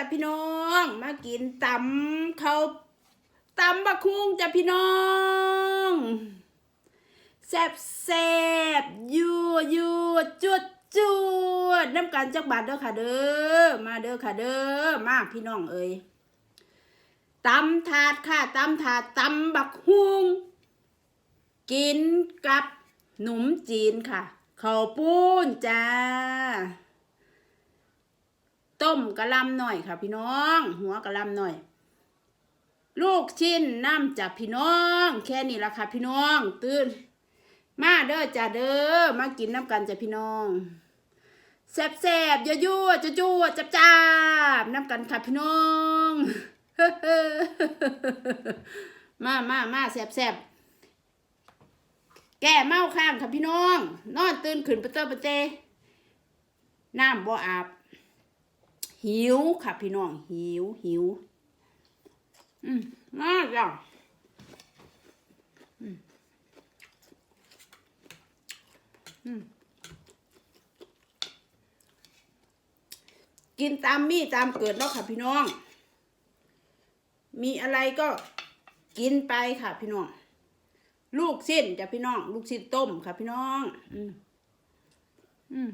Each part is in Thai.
จ้ะพี่น้อง มากินตำเขาตำบักคุงจ้ะพี่น้องแซบแซบยั่ยั่จวดจวดน้ำกันจักบาทเด้อค่ะเด้อมาเด้อค่ะเด้อมาพี่น้องเอ้ยตำถาดค่ะตำถาดตำบักฮุงกินกับหนุ่มจีนค่ะข้าวปุ้นจ้า ต้มกระลำหน่อยค่ะ พี่น้อง หัวกระลำหน่อย ลูกชิ้นน้ำจากพี่น้อง แค่นี้ละค่ะพี่น้อง ตื่น มาเด้อจ้าเด้อมากินน้ำกันจ้ะพี่น้องแซ่บแซ่บยั่วยั่วจะจั่วจับจับน้ำกันค่ะพี่น้องมามามาแซ่บแซ่บแก่เมาข้างค่ะพี่น้อง นอนตื่นขึ้นปะเตอปะเตน้ำบ่อาบ หิวค่ะพี่น้องหิวหิว อืมน่าจ้ะอืมอืมกินตามมีตามเกิดเนาะค่ะพี่น้อง มีอะไรก็กินไปค่ะพี่น้อง ลูกสิ้นจ้ะพี่น้อง ลูกสิ้นต้มค่ะพี่น้อง อืมอืม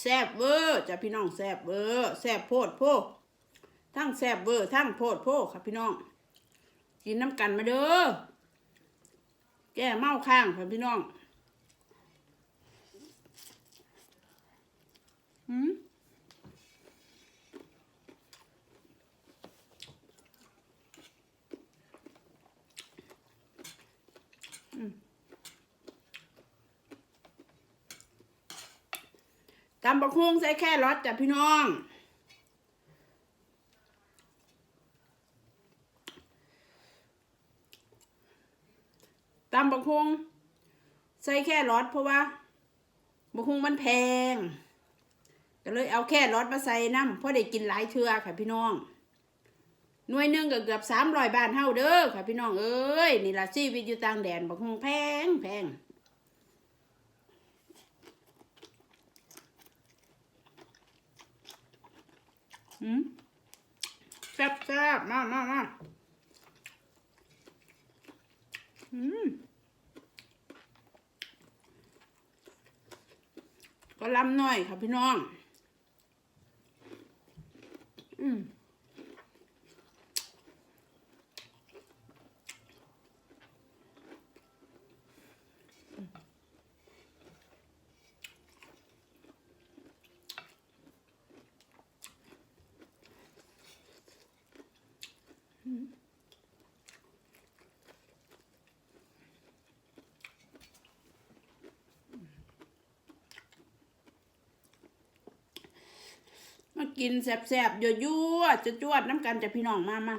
แซบเวอร์จ้ะพี่น้องแซบเวอร์แซบโพดโพทั้งแซบเวอร์ทั้งโพดโพครับพี่น้อง กินน้ำกันมาเด้อ แก้เมาข้างค่ะพี่น้อง อืม ตำบักฮุงใส่แค่รสจ้ะพี่น้อง ตำบักฮุงใส่แค่รสเพราะว่าบักฮุงมันแพง ก็เลยเอาแค่รสมาใส่น้ำเพราะได้กินหลายเทือค่ะพี่น้องหน่วยหนึ่งก็เกือบสามร้อยบาทเท่าเด้อค่ะพี่น้องเอ้ยนี่ละชีวิตอยู่ต่างแดนบักฮุงแพงแพง อืมแซ่บแซ่บมามามาอืมก็ลำหน่อยค่ะพี่น้อง อืมมา กินแซ่บๆยั่วๆจะจวดน้ำกันจะพี่น้องมามา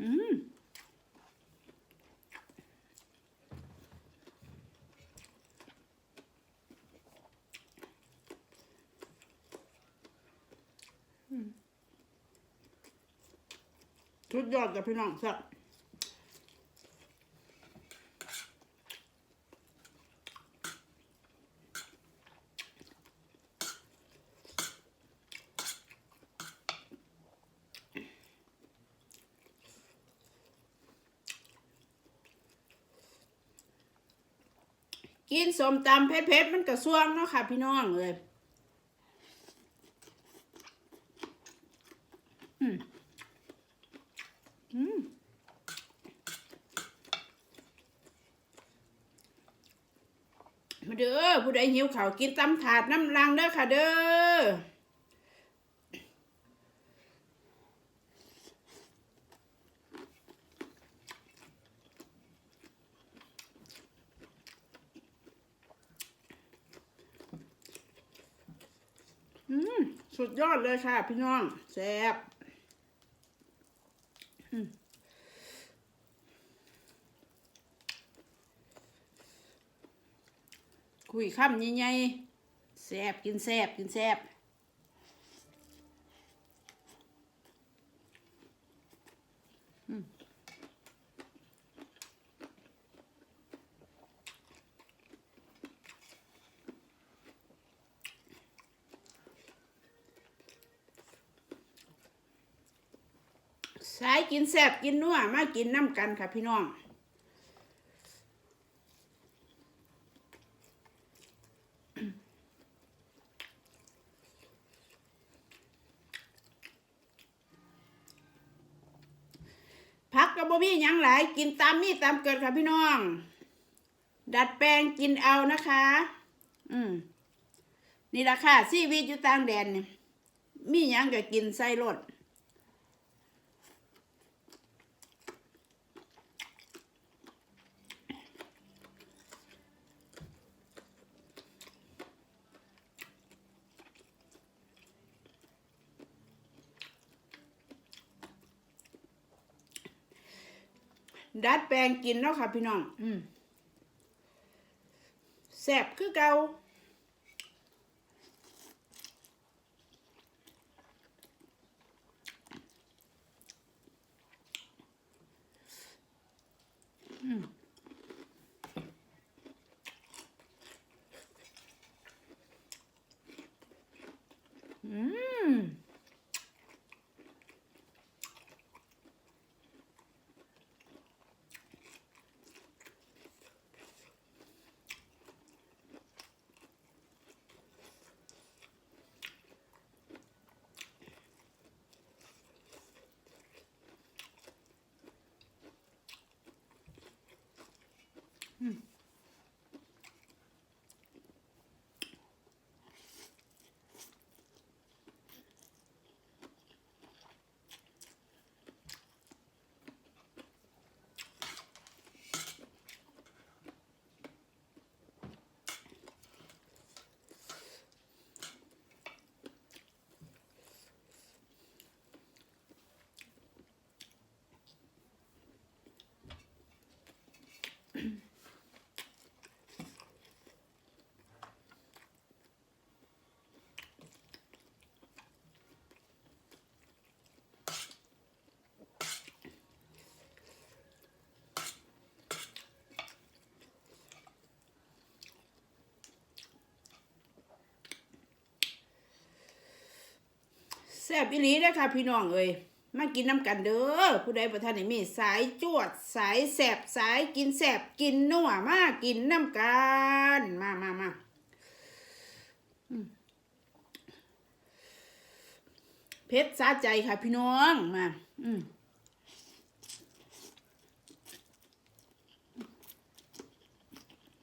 อืมสุดยอดกับพี่น้องแซ่ กินสมตำเผ็ดๆมันกระซ่วงเนาะค่ะ พี่น้องเลยอืมอืมมาเด้อผู้ใดหิวข้าวกินตำถาดน้ำลังเด้อค่ะเด้อม สุดยอดเลยค่ะ พี่น้องแซ่บอืมคุยคำใหญ่ๆแซ่บกินแซ่บกินแซ่บ สายกินแซบกินนัวมากินน้ำกันค่ะพี่น้อง พักกับบ่มีหยังหลายกินตามมีตามเกิดค่ะพี่น้อง ดัดแปลงกินเอานะคะ อืมนี่ราคาชีวิตอยู่ต่างแดนนี่มีหยังก็กินใส่รถ ดัดแปลงกินเนาะค่ะพี่น้อง อืมแซ่บคือเก่าอืม แซ่บอีหลีเด้ค่ะพี่น้องเอ้ยมากินน้ำกันเด้อผู้ใดประทานได้มีสายจวด สายแสบสายกินแสบกินนัวมากินน้ำกันมามามาเพชรสาใจค่ะพี่น้องมา อืม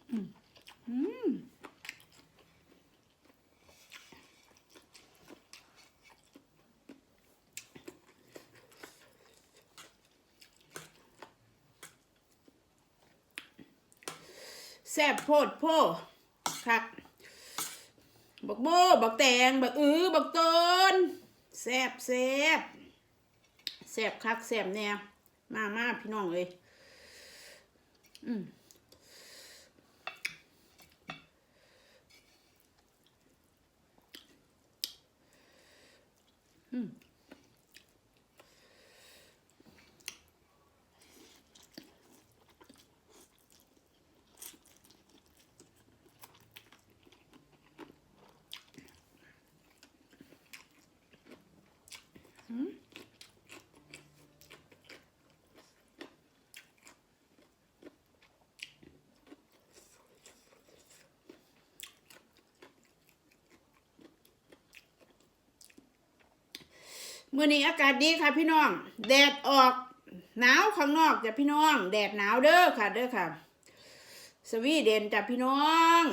อืมอืม แซ่บโพดโพคักบักโบบักแตงบักอื้อบักต้นแซ่บแซ่บแซ่บคักแซ่บแนวมามาพี่น้องเลยอืมอืม มื่อนี้อากาศดีค่ะพี่น้อง แดดออกหนาวข้างนอกจ้ะพี่น้อง แดดหนาวเด้อค่ะเด้อค่ะ สวีเดนจ้ะพี่น้อง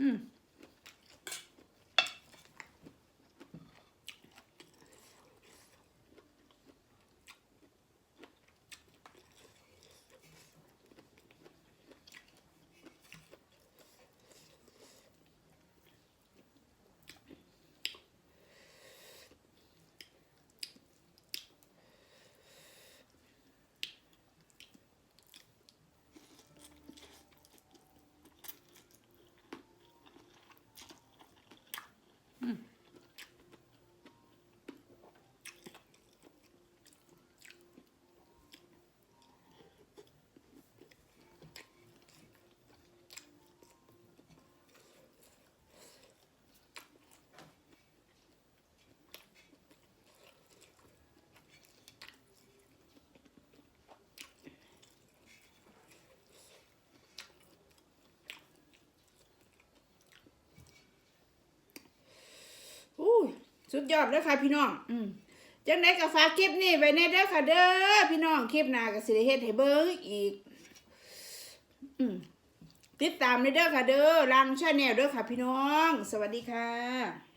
อืม สุดยอดเลยค่ะพี่น้อง อืมจังไดก็ฝากคลิปนี้ไว้ในเด้อค่ะเด้อพี่น้องคลิปหน้าก็สิได้เฮ็ดให้เบิ่งอีก อืมติดตามในเด้อค่ะเด้อลังชาแนลเด้อค่ะพี่น้อง สวัสดีค่ะ